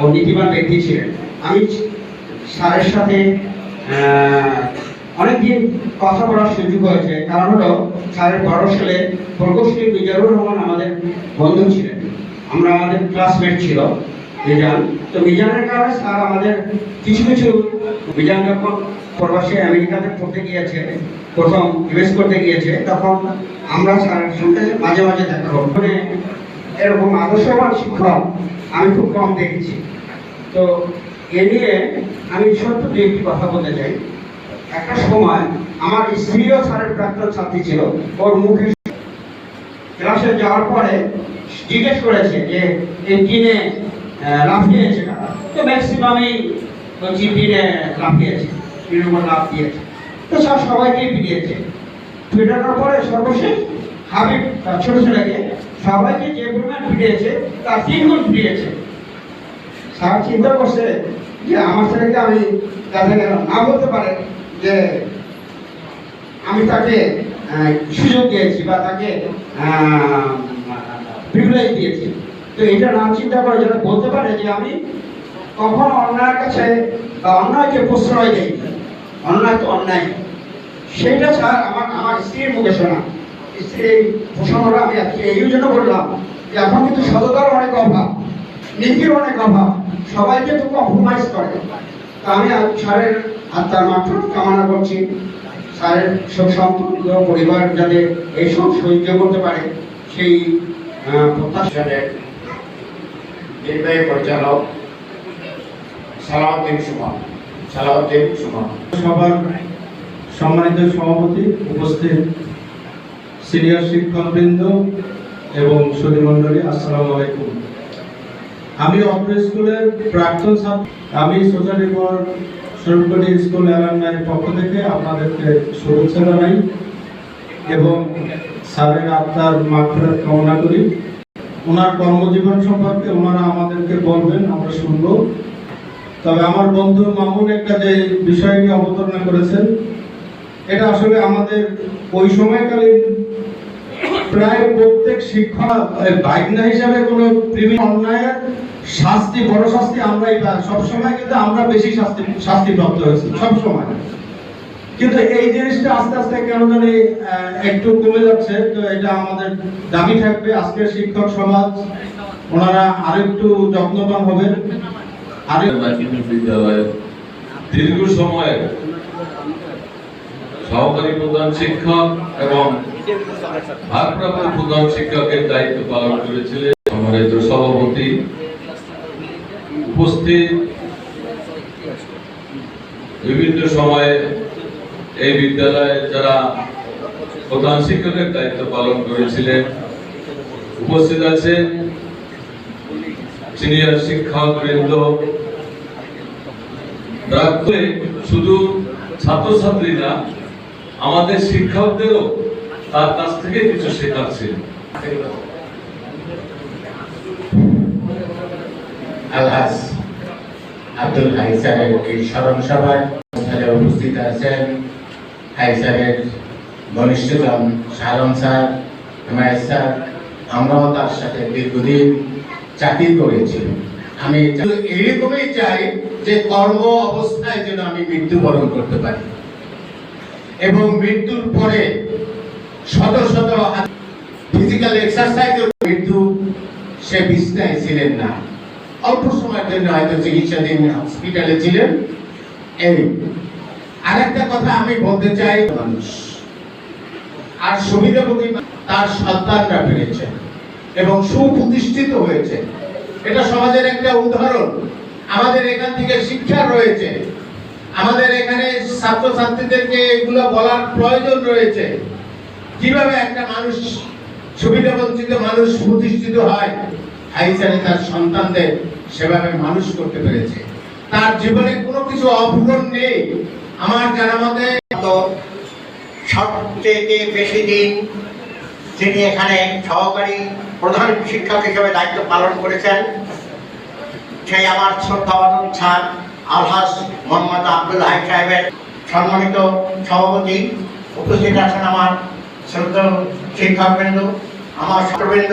ও নীতিবান ব্যক্তি ছিলেন। আমি স্যারের সাথে অনেকদিন কথা বলার সুযোগ হয়েছে। কারণ হলো, স্যারের বড় ছেলে প্রকৌশলী মিজানুর রহমান আমাদের বন্ধু ছিলেন। আমরা আমাদের ক্লাসমেট ছিল, মিজান। তো মিজানের কারণে স্যার আমাদের কিছু কিছু মিজান যখন প্রবাসে আমেরিকাতে পড়তে গিয়েছে, প্রথম ইনভেস্ট করতে গিয়েছে, তখন আমরা স্যারের সঙ্গে মাঝে মাঝে দেখা হতো মানে এরকম আদর্শবান শিক্ষক আমি খুব কম দেখেছি। তো এ নিয়ে আমি ছোট্ট দু একটি কথা বলতে চাই। একটা সময় আমার স্ত্রীও স্যারের প্রাক্তন ছাত্রী ছিল, ওর মুখে ক্লাসে যাওয়ার পরে জিজ্ঞেস করেছে যে এই টিনে লাফিয়েছে তো ম্যাক্সিমামই বলছি টিনে লাফিয়েছে টিনের উপর লাফ দিয়েছে। তো স্যার সবাইকেই পিটিয়েছে পিটানোর পরে সর্বশেষ হাবিব ছোট ছেলেকে সবাইকে যে পরিমাণ পিটিয়েছে তার তিন গুণ পিটিয়েছে স্যার চিন্তা করছে যে আমার ছেলেকে আমি যাতে না বলতে পারে যে আমি তাকে সুযোগ দিয়েছি বা তাকে প্রিভিলেজ দিয়েছি। তো এটা না চিন্তা করে যারা বলতে পারে যে আমি কখন অন্যায়ের কাছে বা অন্যায়কে প্রশ্রয় দেই অন্যায় তো অন্যায়। সেটা স্যার আমার আমার স্ত্রীর মুখে শোনা। স্ত্রীর প্রসঙ্গটা আমি আজকে এই জন্য বললাম যে এখন কিন্তু সততার অনেক অভাব। নীতির অনেক অভাব। সবাইকে তো কম্প্রোমাইজ করে। তা আমি স্যারের আত্মার মাত্র কামনা করছি। স্যারের সব সম্পর্ক পরিবার যাতে এইসব সহ্য করতে পারে সেই আহ, প্রত্যাশা নির্বাহী পরিচালক সালাউদ্দিন সুমন। সালাউদ্দিন সুমন। সবার সম্মানিত সভাপতি উপস্থিত সিনিয়র শিক্ষকবৃন্দ এবং সুধীমণ্ডলী আসসালামু আলাইকুম। আমি অত্র স্কুলের প্রাক্তন ছাত্র। আমি সোসাইটি ফর সরকারি স্কুল অ্যালামনাইয়ের পক্ষ থেকে আপনাদেরকে শুভেচ্ছা জানাই এবং স্যারের আত্মার মাত্রার কামনা করি। ওনার কর্মজীবন সম্পর্কে ওনারা আমাদেরকে বলবেন, আমরা শুনব। তবে আমার বন্ধু মামুন একটা যে বিষয়টি অবতারণা করেছেন, এটা আসলে আমাদের ওই সময়কালীন প্রায় প্রত্যেক শিক্ষক বাইকনা হিসাবে কোনো অন্যায়ের শাস্তি, বড় শাস্তি আমরাই সবসময় কিন্তু আমরা বেশি শাস্তি শাস্তি হয়েছি, সবসময়। কিন্তু এই জিনিসটা আস্তে আস্তে কেন জানি একটু কমে যাচ্ছে, তো এটা আমাদের দাবি থাকবে। আজকের শিক্ষক সমাজ, ওনারা আরেকটু যত্নবান হবেন। দীর্ঘ সময় সহকারী প্রধান শিক্ষক এবং ভারপ্রাপ্ত প্রধান শিক্ষকের দায়িত্ব পালন করেছিলেন সভাপতি। উপস্থিত বিভিন্ন সময়ে এই বিদ্যালয়ে যারা প্রধান শিক্ষকের দায়িত্ব পালন করেছিলেন, উপস্থিত আছেন সিনিয়র রাখতে শুধু ছাত্রছাত্রী না, আমাদের শিক্ষকদেরও তার কাছ থেকে কিছু শেখার ছিল। আব্দুল হাই এই স্মরণ সভায় উপস্থিত আছেন। হাই ঘনিষ্ঠজন স্যার স্যার, আমরাও তার সাথে দীর্ঘদিন চাকরি করেছি। আমি এরকমই চাই যে কর্ম অবস্থায় যেন আমি মৃত্যুবরণ করতে পারি। এবং মৃত্যুর পরে শত শত ফিজিক্যাল এক্সারসাইজ মৃত্যু সে বিছনায় ছিলেন না। অল্প সময়ের জন্য হয়তো চিকিৎসাধীন হসপিটালে ছিলেন। এই, আরেকটা কথা আমি বলতে চাই, মানুষ। আর সুবিধাভোগী তার সন্তানরা এবং সুপ্রতিষ্ঠিত হয়েছে এটা সমাজের একটা উদাহরণ। আমাদের এখান থেকে শিক্ষা রয়েছে। আমাদের এখানে ছাত্রছাত্রীদেরকে এগুলো বলার প্রয়োজন রয়েছে। কীভাবে একটা মানুষ সুবিধা বঞ্চিত মানুষ প্রতিষ্ঠিত হয় হাইসারে তার সন্তানদের সেভাবে মানুষ করতে পেরেছে। তার জীবনে কোনো কিছু অপূরণ নেই। আমার জানা মতে সবচেয়ে বেশি দিন তিনি এখানে সহকারী প্রধান শিক্ষক হিসেবে দায়িত্ব পালন করেছেন, সেই আমার শ্রদ্ধাবাদন স্যার আলহাস মোহাম্মদ আব্দুল হাই সাহেবের সম্মানিত সভাপতি। উপস্থিত আছেন আমার শ্রদ্ধ শিক্ষকবৃন্দ আমার ছাত্রবৃন্দ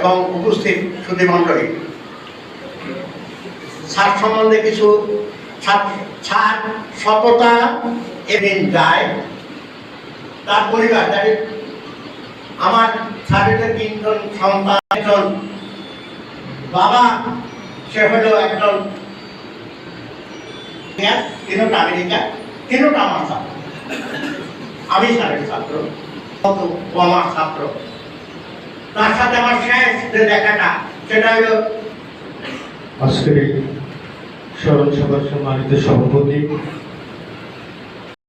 এবং উপস্থিত সুধী মণ্ডলী। স্যার সম্বন্ধে কিছু ছাত্র সততা এদিন যায়, তার পরিবার তার আমার স্যারের তিনজন সন্তান, একজন বাবা, সে হলো একজন তিনটা আমেরিকা তিনটা আমার ছাত্র আমি স্যারের ছাত্র, কত আমার ছাত্র। তার সাথে আমার শেষ যে দেখাটা, সেটা হলো আজকের স্মরণ সভার সম্মানিত সভাপতি